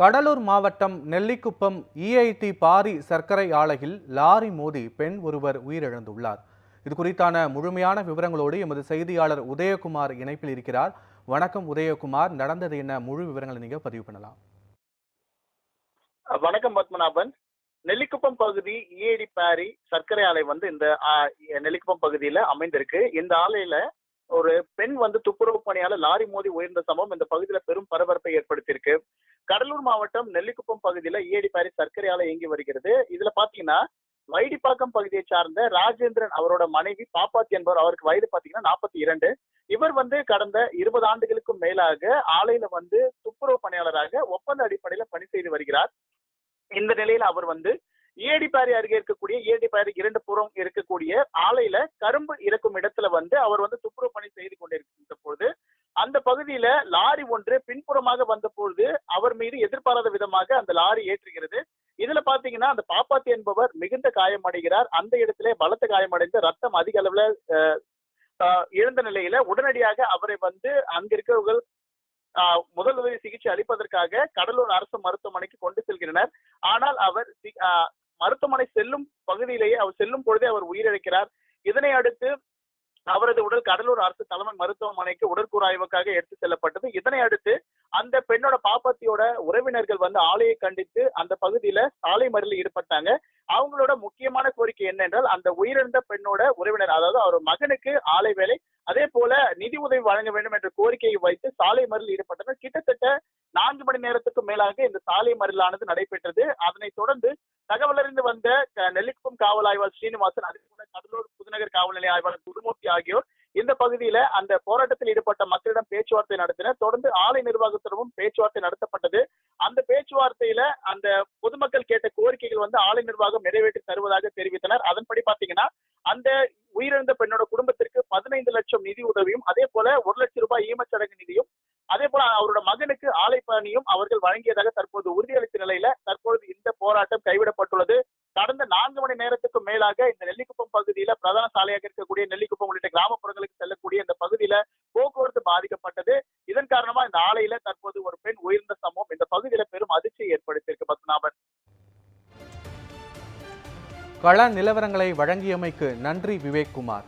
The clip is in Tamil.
கடலூர் மாவட்டம் நெல்லிக்குப்பம் இஐடி பாரி சர்க்கரை ஆலையில் லாரி மோதி பெண் ஒருவர் உயிரிழந்துள்ளார். இது குறித்தான முழுமையான விவரங்களோடு எமது செய்தியாளர் உதயகுமார் இணைப்பில் இருக்கிறார். வணக்கம் உதயகுமார். நடந்தது என்ன? முழு விவரங்களை நீங்க பதிவு பண்ணலாம். வணக்கம் பத்மநாபன். நெல்லிக்குப்பம் பகுதி இஏடி பாரி சர்க்கரை ஆலை வந்து இந்த நெல்லிக்குப்பம் பகுதியில அமைந்திருக்கு. இந்த ஆலையில ஒரு பெண் வந்து துப்புரவு பணியால லாரி மோதி உயர்ந்த சம்பவம் இந்த பகுதியில பெரும் பரபரப்பை ஏற்படுத்தியிருக்கு. கடலூர் மாவட்டம் நெல்லிக்குப்பம் பகுதியில ஏடிப்பாரி சர்க்கரை ஆலை இயங்கி வருகிறது. இதுல பாத்தீங்கன்னா வைடிப்பாக்கம் பகுதியை சார்ந்த ராஜேந்திரன் அவரோட மனைவி பாப்பாத்தி என்பவர் அவருக்கு வயது பாத்தீங்கன்னா நாற்பத்தி இரண்டு. இவர் வந்து கடந்த இருபது ஆண்டுகளுக்கும் மேலாக ஆலையில வந்து துப்புரவு பணியாளராக ஒப்பந்த அடிப்படையில பணி செய்து வருகிறார். இந்த நிலையில அவர் வந்து ஏடிப்பாரி அருகே இருக்கக்கூடிய ஏடிப்பாரி இரண்டு புறம் இருக்கக்கூடிய ஆலையில கரும்பு இறக்கும் இடத்துல வந்து அவர் வந்து துப்புரவு பணி செய்து கொண்டிருக்க பகுதியில லாரி ஒன்று பின்புறமாக வந்த பொழுது அவர் மீது எதிர்பாராத விதமாக அந்த லாரி ஏற்றுகிறது. இதுல பாத்தீங்கன்னா அந்த பாப்பாத்தி என்பவர் மிகுந்த காயமடைகிறார். அந்த இடத்திலே பலத்த காயமடைந்து ரத்தம் அதிக அளவுல இழந்த நிலையில உடனடியாக அவரை வந்து அங்க இருக்கிறவர்கள் ஆஹ், முதல் உதவி சிகிச்சை அளிப்பதற்காக கடலூர் அரசு மருத்துவமனைக்கு கொண்டு செல்கின்றனர். ஆனால் அவர் சி- ஆஹ், மருத்துவமனை செல்லும் பகுதியிலேயே அவர் செல்லும் பொழுதே அவர் உயிரிழக்கிறார். இதனை அடுத்து அவரது உடல் கடலூர் அரசு தலைமை மருத்துவமனைக்கு உடற்கூறாய்வுக்காக எடுத்து செல்லப்பட்டது. இதனை அடுத்து அந்த பெண்ணோட பாப்பாத்தியோட உறவினர்கள் வந்து ஆலையை கண்டித்து அந்த பகுதியில சாலை மறியலில் ஈடுபட்டாங்க. அவங்களோட முக்கியமான கோரிக்கை என்னென்றால் அந்த உயிரிழந்த பெண்ணோட உறவினர் அதாவது அவர் மகனுக்கு ஆலை வேலை அதே போல நிதி உதவி வழங்க வேண்டும் என்ற கோரிக்கையை வைத்து சாலை மறியல் ஈடுபட்டனர். கிட்டத்தட்ட நான்கு மணி நேரத்துக்கு மேலாக இந்த சாலை மறியலானது நடைபெற்றது. அதனைத் தொடர்ந்து தகவலறிந்து வந்த நெல்லிக்குப்பம் காவல் ஆய்வாளர் ஸ்ரீனிவாசன் அதே போல கடலூர் புதுநகர் காவல் நிலைய ஆய்வாளர் குருமூர்த்தி ஆகியோர் இந்த பகுதியில அந்த போராட்டத்தில் ஈடுபட்ட மக்களிடம் பேச்சுவார்த்தை நடத்தினர் தொடர்ந்து ஆலை நிர்வாகத்திடமும் பேச்சுவார்த்தை நடத்தப்பட்டது. அந்த பேச்சுவார்த்தையில அந்த பொதுமக்கள் கேட்ட கோரிக்கைகள் வந்து ஆலை நிர்வாகம் நிறைவேற்றி தருவதாக தெரிவித்தனர். அதன்படி பாத்தீங்கன்னா அந்த உயிரிழந்த பெண்ணோட குடும்பத்திற்கு பதினைந்து லட்சம் நிதி உதவியும் அதே போல ஒரு லட்சம் ரூபாய் ஈமச்சடங்கு நிதியும் அதே போல அவரோட மகனுக்கு ஆலை பணியும் அவர்கள் வழங்கியதாக தற்போது உறுதியளித்த நிலையில தற்பொழுது இந்த போராட்டம் கைவிடப்பட்டுள்ளது. நான்கு மணி நேரத்துக்கும் மேலாக இந்த நெல்லிக்குப்பம் பகுதியில பிரதான சாலையாக இருக்கக்கூடிய நெல்லிக்குப்பம் உள்ளிட்ட கிராமப்புறங்களுக்கு செல்லக்கூடிய இந்த பகுதியில போக்குவரத்து பாதிக்கப்பட்டது. இதன் காரணமா இந்த ஆலையில தற்போது ஒரு பெண் உயிர்ந்த சம்பவம். இந்த பகுதியில பெரும் அதிர்ச்சியை ஏற்படுத்தியிருக்கு பத்மநாபன். கள நிலவரங்களை வழங்கியமைக்கு நன்றி விவேக்குமார்